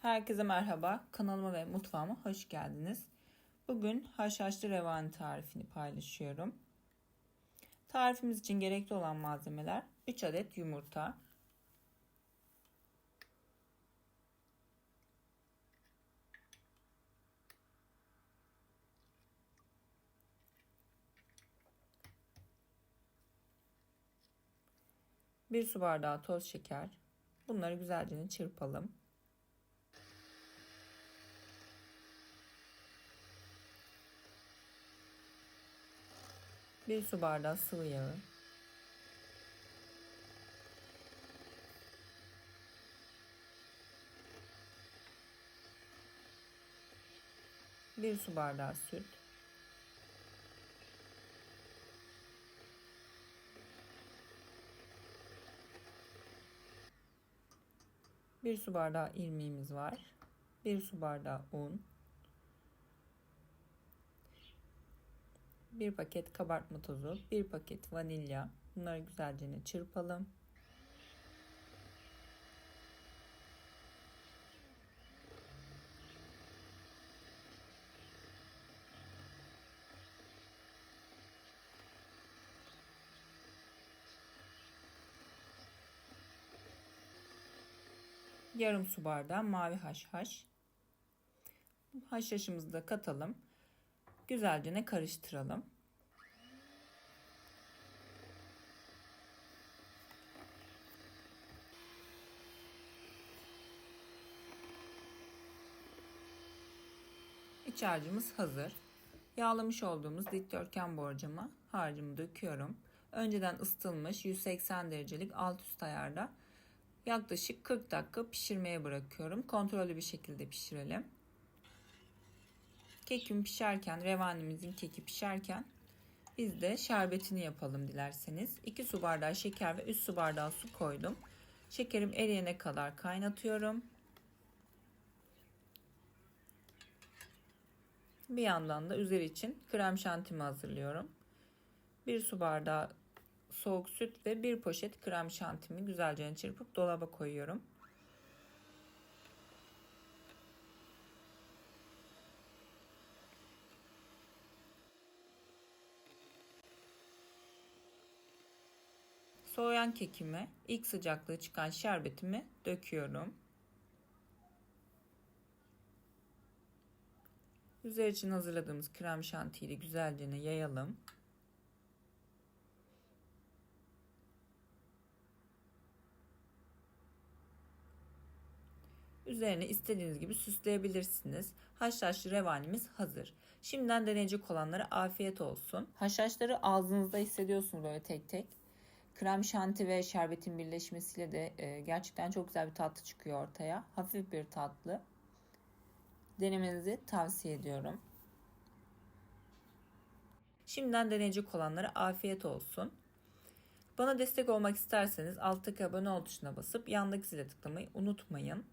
Herkese merhaba. Kanalıma ve mutfağıma hoş geldiniz. Bugün haşhaşlı revani tarifini paylaşıyorum. Tarifimiz için gerekli olan malzemeler 3 adet yumurta, bir su bardağı toz şeker. Bunları güzelce çırpalım. Bir su bardağı sıvı yağı. Bir su bardağı süt. Bir su bardağı irmiğimiz var. Bir su bardağı un. Bir paket kabartma tozu, bir paket vanilya. Bunları güzelce çırpalım. Yarım su bardağı mavi haşhaş. Haşhaşımızı da katalım. Güzelce ne karıştıralım. İç harcımız hazır. Yağlamış olduğumuz dikdörtgen borcama harcımı döküyorum. Önceden ısıtılmış 180 derecelik alt üst ayarda yaklaşık 40 dakika pişirmeye bırakıyorum. Kontrollü bir şekilde pişirelim. Kekim pişerken, revanimizin keki pişerken biz de şerbetini yapalım dilerseniz. 2 su bardağı şeker ve 3 su bardağı su koydum. Şekerim eriyene kadar kaynatıyorum. Bir yandan da üzeri için krem şantimi hazırlıyorum. 1 su bardağı soğuk süt ve 1 poşet krem şantimi güzelce çırpıp dolaba koyuyorum. Soğuyan kekime ilk sıcaklığı çıkan şerbetimi döküyorum. Üzeri için hazırladığımız krem şantiyi güzelce yayalım. Üzerine istediğiniz gibi süsleyebilirsiniz. Haşhaşlı revanimiz hazır. Şimdiden deneyecek olanlara afiyet olsun. Haşhaşları ağzınızda hissediyorsunuz böyle tek tek. Krem şanti ve şerbetin birleşmesiyle de e, gerçekten çok güzel bir tatlı çıkıyor ortaya. Hafif bir tatlı. Denemenizi tavsiye ediyorum. Şimdiden deneyecek olanlara afiyet olsun. Bana destek olmak isterseniz alttaki abone ol tuşuna basıp yandaki zile tıklamayı unutmayın.